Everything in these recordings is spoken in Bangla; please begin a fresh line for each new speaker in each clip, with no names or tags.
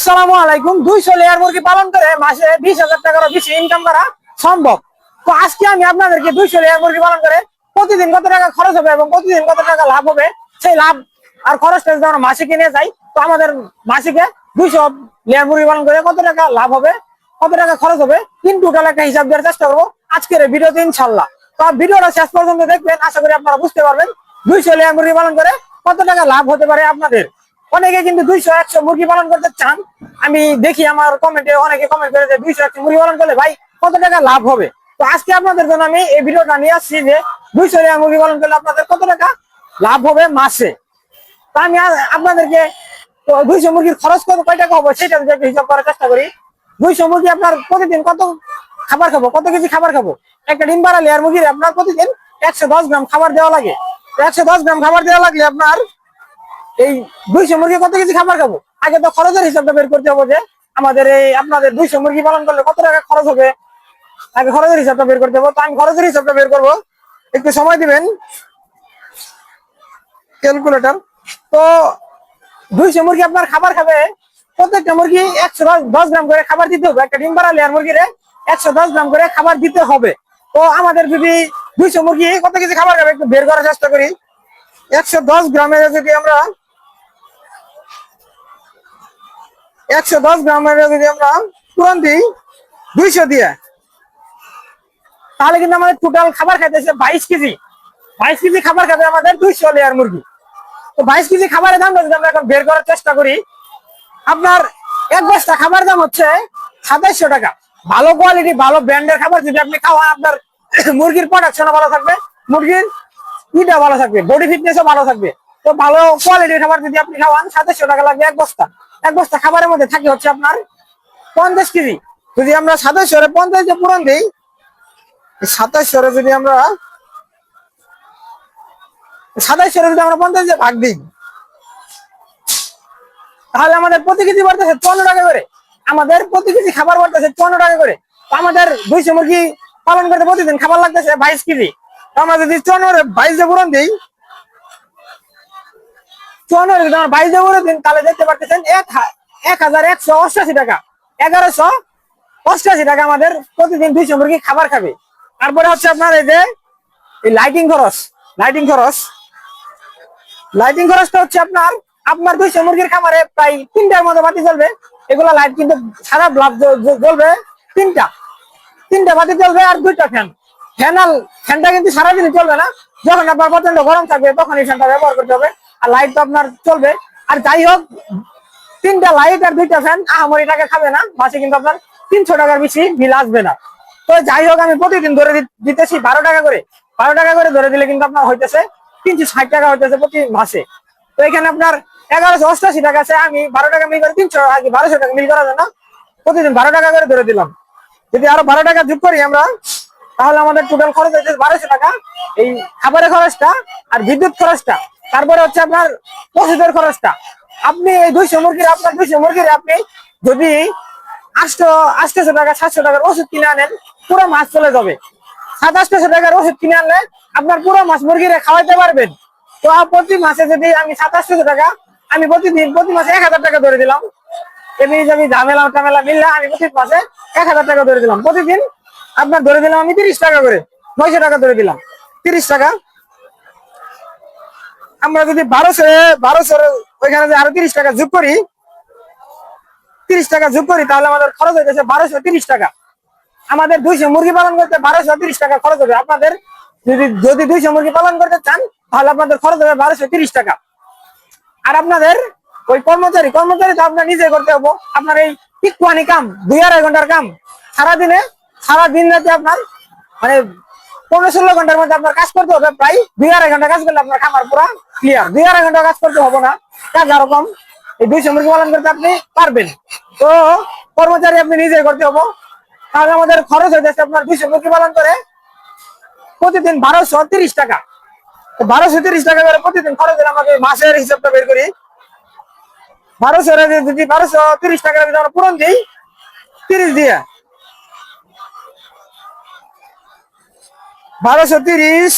আসসালামু আলাইকুম। দুইশো লেয়ার মুরগি পালন করে মাসে বিশ হাজার বেশি ইনকাম করা সম্ভব। তো আজকে আমি আপনাদেরকে দুইশো লেয়ার মুরগি পালন করে প্রতিদিন কত টাকা খরচ হবে এবং প্রতিদিন কত টাকা লাভ হবে সেই লাভ আর খরচটা মাসিকে নিয়ে যাই, তো আমাদের মাসিকে দুইশো লেয়ার মুরগি পালন করে কত টাকা লাভ হবে, কত টাকা খরচ হবে, তিন টোটাল একটা হিসাব দেওয়ার চেষ্টা করব আজকের ভিডিওতে ইনশাল্লাহ তো ভিডিওটা শেষ পর্যন্ত দেখবেন, আশা করি আপনারা বুঝতে পারবেন। দুইশো লেয়ার মুরগি পালন করে কত টাকা লাভ হতে পারে আপনাদের। অনেকে কিন্তু দুইশো, একশো মুরগি পালন করতে চান। আমি দেখি আমার কমেন্টে অনেকে কমেন্ট করে যে দুইশো, একশো মুরগি পালন করলে ভাই কত টাকা লাভ হবে? তো আজকে আপনাদের জন্য আমি এই ভিডিওটা নিয়ে আসছি যে দুইশো টাকা মুরগি পালন করলে আপনাদের কত টাকা লাভ হবে মাসে? তা আমি আপনাদেরকে দুইশো মুরগির খরচ কত, কয় টাকা হবে সেটা যদি হিসাব করার চেষ্টা করি। দুইশো মুরগি আপনার প্রতিদিন কত খাবার খাব? কত কেজি খাবার খাব? একটা ডিম বাড়া লেয়ার মুরগির আপনার প্রতিদিন একশো দশ গ্রাম খাবার দেওয়া লাগে। একশো দশ গ্রাম খাবার দেওয়া লাগলে আপনার এই দুইশো মুরগি কত কেজি খাবার খাব? আগে তো খরচের হিসাবটা বের করতে হবে যে আমাদের এই আপনাদের দুইশো মুরগি পালন করলে কত টাকা খরচ হবে? আগে খরচের হিসাবটা বের করতে হবে। তো আমি খরচের হিসাবটা বের করব। একটু সময় দিবেন। ক্যালকুলেটর। তো দুইশো মুরগি আপনার খাবার খাবে, প্রত্যেকটা মুরগি একশো দশ গ্রাম করে খাবার দিতে হবে। একটা ডিম পাড়া লেয়ার মুরগিরে একশো দশ গ্রাম করে খাবার দিতে হবে। তো আমাদের যদি দুইশো মুরগি কত কেজি খাবার খাবে একটু বের করার চেষ্টা করি। একশো দশ গ্রামে যদি আমরা একশো দশ গ্রামের যদি আমরা পূরণ দিই, দুইশো দিয়ে। তাহলে কিন্তু আমাদের টোটাল খাবার খাইতেছে বাইশ কেজি। বাইশ কেজি খাবার খাবে আমাদের দুইশো লেয়ার মুরগি। তো বাইশ কেজি খাবারের দাম যদি আমরা এখন বের করার চেষ্টা করি, আপনার এক বস্তা খাবার দাম হচ্ছে সাতাইশশো টাকা। ভালো কোয়ালিটি ভালো ব্র্যান্ডের খাবার যদি আপনি খাওয়ান, আপনার মুরগির প্রোডাকশনও ভালো থাকবে, মুরগির ইটা ভালো থাকবে বডি ফিটনেসও ভালো থাকবে। তো ভালো কোয়ালিটির খাবার যদি আপনি খাওয়ান সাতাইশশো টাকা লাগবে এক বস্তা। এক বস্তা খাবারের মধ্যে থাকে হচ্ছে আপনার পঞ্চাশ কেজি। যদি আমরা সাতাইশশো পঞ্চাশ যে পূরণ দিই সাতাইশশো যদি আমরা সাতাইশশো যদি আমরা পঞ্চাশ দিয়ে ভাগ দিই, তাহলে আমাদের প্রতি কেজি বাড়তেছে পনেরো টাকা করে। আমাদের প্রতি কেজি খাবার বাড়তেছে পনেরো টাকা করে। আমাদের দুইশো মুরগি পালন করতে প্রতিদিন খাবার লাগতেছে বাইশ কেজি। আমরা যদি চুয়ান্নরে বাইশ দিয়ে পূরণ দিই টাকা আমাদের প্রতিদিন দুইশো মুরগি খাবার খাবে। তারপরে হচ্ছে আপনার এই যে লাইটিং খরচ লাইটিং খরচ। লাইটিং খরচটা হচ্ছে আপনার আপনার দুইশো মুরগির খামারে প্রায় তিনটার মতো বাতি জ্বলবে। এগুলো লাইট কিন্তু সারা ব্লাব জ্বলবে তিনটা। তিনটা বাতি জ্বলবে আর দুইটা ফ্যান ফ্যানাল ফ্যানটা কিন্তু সারাদিন চলবে না। যখন আপনার প্রচণ্ড গরম থাকবে, তখন এই ফ্যানটা ব্যবহার করতে হবে। আর লাইট তো আপনার চলবে। আর যাই হোক, তিনটা লাইট আর দুইটা ফ্যান আহামরি টাকা খাবে না। মাসে কিন্তু আপনার তিনশো টাকার বেশি বিল আসবে না। তো যাই হোক, আমি প্রতিদিন ধরে দিতেছি বারো টাকা করে। বারো টাকা করে ধরে দিলে কিন্তু আপনার হইতেছে তিনশো ষাট টাকা হইতেছে প্রতি মাসে। তো এখানে আপনার এগারোশো অষ্টাশি টাকা আছে। আমি বারো টাকা মিল করে, তিনশো আগে বারোশো টাকা মিল করার জন্য প্রতিদিন বারো টাকা করে ধরে দিলাম। যদি আরও বারো টাকা যোগ করি আমরা, তাহলে আমাদের টোটাল খরচ হয়েছে বারোশো টাকা। এই খাবারের খরচটা আর বিদ্যুৎ খরচটা তারপরে হচ্ছে আপনার ওষুধের খরচটা। আপনি এই দুইশো মুরগির, আপনার দুইশো মুরগির আপনি যদি আটশো আটশো টাকা, সাতশো টাকার ওষুধ কিনে আনেন, পুরো মাছ চলে যাবে। সাত, আটশো টাকার ওষুধ কিনে আনলে আপনার পুরো মাস মুরগিরে খাওয়াইতে পারবেন। তো প্রতি মাসে যদি আমি সাত, আটশো টাকা, আমি প্রতিদিন, প্রতি মাসে এক হাজার টাকা ধরে দিলাম। এমনি আমি ঝামেলা, টামেলা মিললে আমি প্রতি মাসে এক হাজার টাকা ধরে দিলাম। প্রতিদিন আপনার ধরে দিলাম আমি তিরিশ টাকা করে, নয়শো টাকা ধরে দিলাম। তিরিশ টাকা আমরা যদি বারোশো বারোশো ওইখানে যদি আরও তিরিশ টাকা যোগ করি, তিরিশ টাকা যোগ করি, তাহলে আমাদের খরচ হইতেছে বারোশো তিরিশ টাকা। আমাদের দুইশো মুরগি পালন করতে বারোশো তিরিশ টাকা খরচ হবে। আপনাদের যদি যদি দুইশো মুরগি পালন করতে চান, তাহলে আপনাদের খরচ হবে বারোশো তিরিশ টাকা। আর আপনাদের ওই কর্মচারী কর্মচারী তো আপনার নিজে করতে হব। আপনার এই টিকুয়ানি কাম, দুই আড়াই ঘণ্টার কাম। সারাদিনে, সারাদিন রাতে আপনার মানে পনেরো ষোলো ঘণ্টার মধ্যে আপনার কাজ করতে হবে, প্রায় দুই আড়াই ঘণ্টা কাজ করলে আপনার খামার পুরো ক্লিয়ার দুই আড়াই ঘণ্টা কাজ করতে হবে না, কাজ আরও এই দুইশো মুরগি পালন করতে আপনি পারবেন। তো কর্মচারী আপনি নিজে করতে হব। তাহলে আমাদের খরচ হয়ে যাচ্ছে আপনার দুইশো মুরগি পালন করে প্রতিদিন বারোশো তিরিশ টাকা। বারোশো তিরিশ টাকা করে প্রতিদিন খরচ হলে আমাকে মাসের হিসাবটা বের করি। বারোশো যদি বারোশো তিরিশ টাকা পূরণ দিই, তিরিশ দিয়ে বারোশো তিরিশ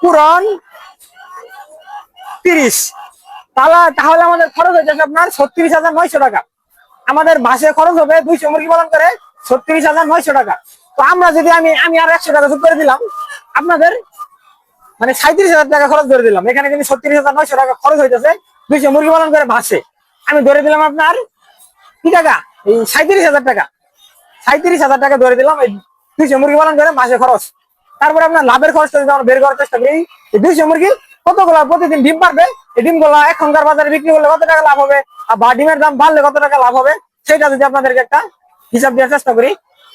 পূরণ তিরিশ। তাহলে তাহলে আমাদের খরচ হয়ে যাচ্ছে আপনার ছত্রিশ হাজার নয়শো টাকা। আমাদের মাসে খরচ হবে দুইশো মুরগি পালন করে ছত্রিশ হাজার নয়শো টাকা। তো আমরা যদি আমি আমি আরও একশো টাকা যোগ করে দিলাম, আপনাদের মানে সাঁত্রিশ হাজার টাকা খরচ ধরে দিলাম। এখানে কিন্তু ছত্রিশ হাজার নয়শো টাকা খরচ হইতেছে দুইশো মুরগি পালন করে মাসে আমি ধরে দিলাম আপনার কি টাকা? এই সাঁত্রিশ হাজার টাকা। সাঁত্রিশ হাজার টাকা ধরে দিলাম, এই দুইশো মুরগি পালন করে মাসে খরচ। তারপরে আপনার লাভের খরচটা যদি আমরা বের করার চেষ্টা করি। দুইশো মুরগি কতগুলো প্রতিদিন ডিম পারবে? এই ডিমগুলো এখনকার বাজারে বিক্রি করলে কত টাকা লাভ হবে? বা ডিমের দাম বাড়লে কত টাকা লাভ হবে? সেটা যদি আপনাদেরকে একটা হিসাব দেওয়ার চেষ্টা করি।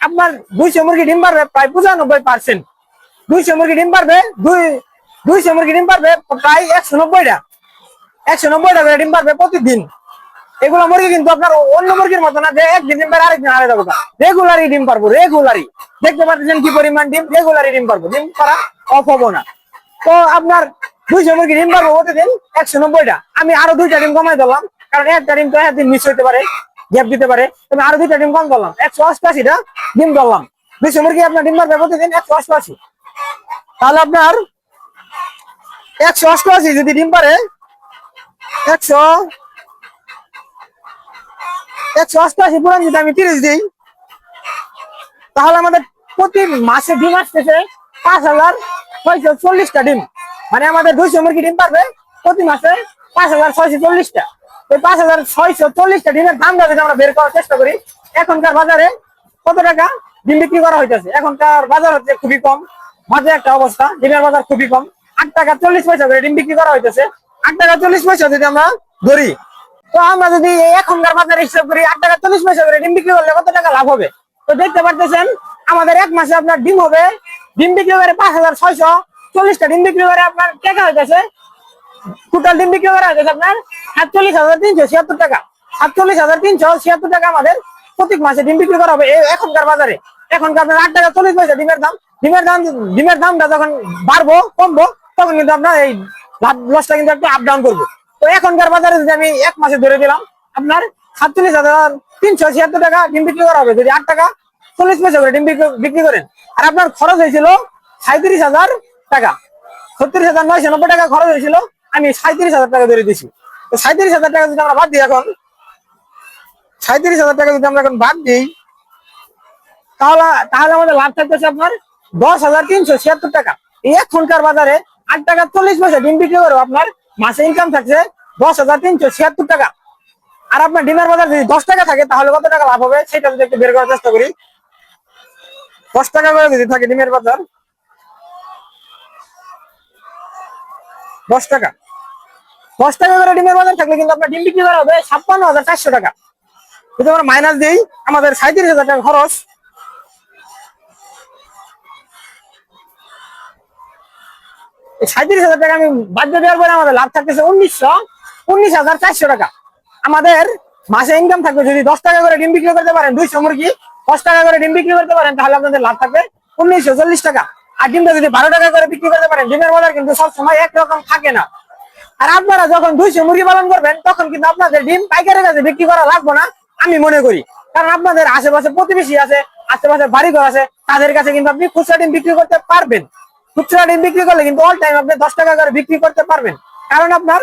আপনার দুইশো মুরগি ডিম পারবে প্রায় পঁচানব্বই পার্সেন্ট দুইশো মুরগি ডিম পারবে দুই, দুইশো মুরগি ডিম পারবে প্রায় একশো নব্বইটা। একশো নব্বইটা করে ডিম পারবে প্রতিদিন। এগুলো মুরগি কিন্তু আপনার অন্য মুরগির মতো না, যে একদিন ডিম পারে আরেকদিন হারে যাব রেগুলারই ডিম পারব, রেগুলারই। দেখতে পাচ্ছেন কি পরিমাণ ডিম? রেগুলারই ডিম পারব। ডিম পারা অফ হব না। তো আপনার দুইশো মুরগি ডিম পারব প্রতিদিন, একশো নব্বইটা। আমি আরও দুইটা ডিম কমাই দিলাম, কারণ একটা ডিম তো একদিন মিস হইতে পারে গ্যাপ দিতে পারে। তুমি আরও দুইটা ডিম কম করলাম, একশো অষ্টআশিটা ডিম করলাম দুইশো মুরগি আপনার ডিম পারবে প্রতিদিন একশো অষ্টআশি। তাহলে আপনার একশো অষ্টআশি যদি ডিম পারে, একশো একশো অষ্টআশি পুরান যদি আমি তিরিশ দিই, তাহলে আমাদের প্রতি মাসে ডিম আসতেছে পাঁচ হাজার ছয়শো চল্লিশটা ডিম। মানে আমাদের দুইশো মুরগি ডিম পারবে, প্রতি মাসে পাঁচ হাজার ছয়শো চল্লিশটা। ওই পাঁচ হাজার ছয়শো চল্লিশটা ডিমের দামটা যদি আমরা বের করার চেষ্টা করি, এখনকার বাজারে কত টাকা ডিম বিক্রি করা হইতেছে? এখনকার বাজার হচ্ছে খুবই কম মাঝে একটা অবস্থা, ডিমের বাজার খুবই কম। আট টাকা চল্লিশ পয়সা করে ডিম বিক্রি করা হইতেছে। আট টাকা চল্লিশ পয়সা যদি আমরা ধরি তো আমরা যদি এখনকার বাজারে হিসাব করি, আট টাকা চল্লিশ পয়সা করে ডিম বিক্রি করলে কত টাকা লাভ হবে? তো দেখতে পারতেছেন, আমাদের এক মাসে আপনার ডিম হবে, ডিম বিক্রি করে পাঁচ হাজার ছয়শো চল্লিশটা ডিম বিক্রি করে আপনার টাকা হইতেছে টোটাল ডিম বিক্রি করা হয়েছে আপনার সাতচল্লিশ হাজার তিনশো ছিয়াত্তর টাকা। সাতচল্লিশ হাজার তিনশো ছিয়াত্তর টাকা আমাদের প্রত্যেক মাসে ডিম বিক্রি করা হবে এখনকার বাজারে। এখনকার আপনার আট টাকা চল্লিশ পয়সা ডিমের দাম। ডিমের দাম, ডিমের দামটা যখন বাড়বো, কমবো, তখন কিন্তু আপনার এই লাভ লসটা কিন্তু একটু আপ ডাউন করব। তো এখনকার বাজারে যদি আমি এক মাসে ধরে দিলাম, আপনার সাতচল্লিশ হাজার তিনশো ছিয়াত্তর টাকা ডিম বিক্রি করা হবে। যদি আট টাকা চল্লিশ পয়সা করে ডিম বিক্রি- করেন, আর আপনার খরচ হয়েছিল সাঁত্রিশ হাজার টাকা। ছত্রিশ হাজার নয়শো নব্বই টাকা খরচ হয়েছিল, আমি সাঁত্রিশ হাজার টাকা ধরে দিছি তো সাঁত্রিশ হাজার টাকা যদি আমরা বাদ দিই এখন, সাঁত্রিশ হাজার টাকা যদি আমরা এখন বাদ দিই, তাহলে তাহলে আমাদের লাভ থাকতেছে আপনার দশ হাজার তিনশো ছিয়াত্তর টাকা। এই এখনকার বাজারে আট টাকা চল্লিশ পয়সা ডিম বিক্রি করে আপনার মাসে ইনকাম থাকছে দশ হাজার তিনশো ছিয়াত্তর টাকা। আর আপনার ডিমের বাজার যদি দশ টাকা থাকে, তাহলে কত টাকা লাভ হবে? সেটা যদি একটু বের করার চেষ্টা করি। দশ টাকা করে যদি থাকে ডিমের বাজার, দশ টাকা। দশ টাকা করে ডিমের বাজার থাকলে কিন্তু আপনার ডিম বিক্রি করা হবে ছাপ্পান্ন হাজার চারশো টাকা। যদি আমরা মাইনাস দিই, আমাদের সাঁত্রিশ হাজার টাকা খরচ। সাঁত্রিশ হাজার টাকা আমি বাধ্য দেওয়ার পরে আমাদের লাভ থাকতেছে উনিশশো, উনিশ হাজার চারশো টাকা। আমাদের মাসে ইনকাম থাকবে যদি দশ টাকা করে ডিম বিক্রি করতে পারেন, দুইশো মুরগি, দশ টাকা করে ডিম বিক্রি করতে পারেন, তাহলে আপনাদের লাভ থাকবে উনিশশো চল্লিশ টাকা। আর ডিমটা যদি বারো টাকা করে বিক্রি করতে পারেন, ডিমের বাজার কিন্তু সবসময় একরকম থাকে না। আর আপনারা যখন দুইশো মুরগি পালন করবেন, তখন কিন্তু আপনাদের ডিম পাইকারের কাছে বিক্রি করা লাগবে না, আমি মনে করি। কারণ আপনাদের আশেপাশে প্রতিবেশী আছে, আশেপাশে বাড়িঘর আছে, তাদের কাছে কিন্তু আপনি খুচরা ডিম বিক্রি করতে পারবেন। খুচরা ডিম বিক্রি করলে কিন্তু অল টাইম আপনি দশ টাকা করে বিক্রি করতে পারবেন। কারণ আপনার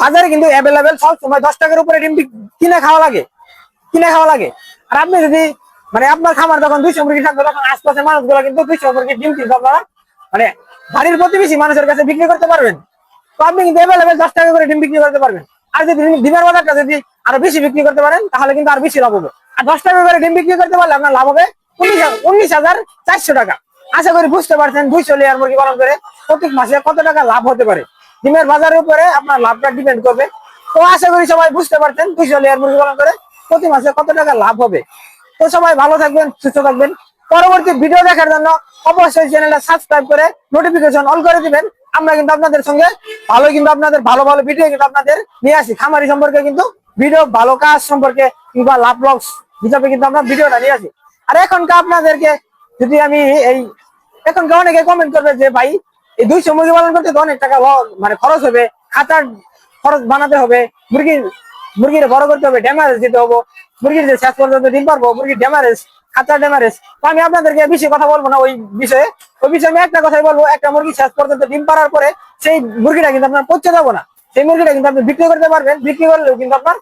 বাজারে কিন্তু অ্যাভেলেবেল সব সময় দশ টাকার উপরে ডিম কিনে খাওয়া লাগে। কিনে খাওয়া লাগে। আর আপনি যদি মানে আপনার খামার যখন দুইশো মুরগি থাকবে, তখন আশপাশের মানুষগুলো কিন্তু দুইশো মুরগি ডিম কিন্তু আপনারা মানে বাড়ির প্রতিবেশী মানুষের কাছে বিক্রি করতে পারবেন। তো আপনি কিন্তু অ্যাভেলেবেল দশ টাকা করে ডিম বিক্রি করতে পারবেন। আর যদি ডিমের বাজারটা যদি আরও বেশি বিক্রি করতে পারেন, তাহলে কিন্তু আর বেশি লাভ হবে। আর দশ টাকা করে ডিম বিক্রি করতে পারলে আপনার লাভ হবে উনিশ উনিশ হাজার চারশো টাকা। আশা করি বুঝতে পারছেন দুইশো লেয়ার মুরগি পালন করে প্রত্যেক মাসে কত টাকা লাভ হতে পারে। ডিমের বাজারের উপরে আপনার লাভটা ডিপেন্ড করবে। তো আশা করি সবাই বুঝতে পারছেন দুইশো লেয়ার মুরগি পালন করে প্রতি মাসে কত টাকা লাভ হবে। তো সবাই ভালো থাকবেন, সুস্থ থাকবেন। পরবর্তী ভিডিও দেখার জন্য অবশ্যই চ্যানেলটা সাবস্ক্রাইব করে নোটিফিকেশন অল করে দিবেন। আমরা কিন্তু আপনাদের সঙ্গে ভালো কিন্তু আপনাদের ভালো ভালো ভিডিও কিন্তু আপনাদের নিয়ে আসি। খামারি সম্পর্কে কিন্তু ভিডিও ভালো কাজ সম্পর্কে কিংবা লাভ লক্স হিসাবে কিন্তু আমরা ভিডিওটা নিয়ে আসি। আর এখনকার আপনাদেরকে যদি আমি এই এখনকার অনেকে কমেন্ট করবে যে ভাই, এই দুইশো মুরগি পালন করতে তো অনেক টাকা মানে খরচ হবে, খাতার খরচ বানাতে হবে, মুরগির মুরগির বড় করতে হবে ড্যামারেজ দিতে হবে, মুরগির যে শেষ পর্যন্ত ডিম পারব, মুরগির ড্যামারেজ খাতার ড্যামারেজ তো আমি আপনাদেরকে বেশি কথা বলব না ওই বিষয়ে ওই বিষয়ে আমি একটা কথাই বলব, একটা মুরগি শেষ পর্যন্ত ডিম পারার পরে সেই মুরগিটা কিন্তু আপনার পচে যাব না। সেই মুরগিটা কিন্তু আপনি বিক্রি করতে পারবেন, বিক্রি করলেও কিন্তু আপনার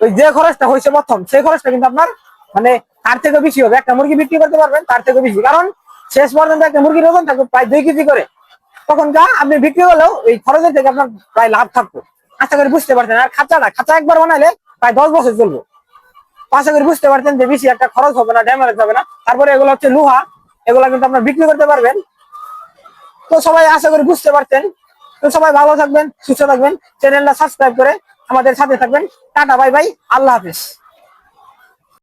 ওই যে খরচটা হয়েছে প্রথম, সেই খরচটা কিন্তু আপনার মানে তার থেকে বেশি হবে। একটা মুরগি বিক্রি করতে পারবেন, তার থেকে বেশি। কারণ শেষ পর্যন্ত একটা মুরগির ওজন থাকবে প্রায় দুই কেজি করে। তখন যা আপনি বিক্রি করলেও এই খরচের থেকে আপনার প্রায় লাভ থাকবে। আশা করি বুঝতে পারছেন। আর খাঁচাটা, খাঁচা একবার বানাইলে প্রায় দশ বছর চলবে। আশা করি বুঝতে পারছেন যে বেশি একটা খরচ হবে না ড্যামেজ হবে না। তারপরে এগুলো হচ্ছে লোহা। এগুলো কিন্তু আপনার বিক্রি করতে পারবেন। তো সবাই আশা করি বুঝতে পারছেন। তো সবাই ভালো থাকবেন, সুস্থ থাকবেন। চ্যানেলটা সাবস্ক্রাইব করে আমাদের সাথে থাকবেন। Tata, bye bye. আল্লাহ হাফিজ।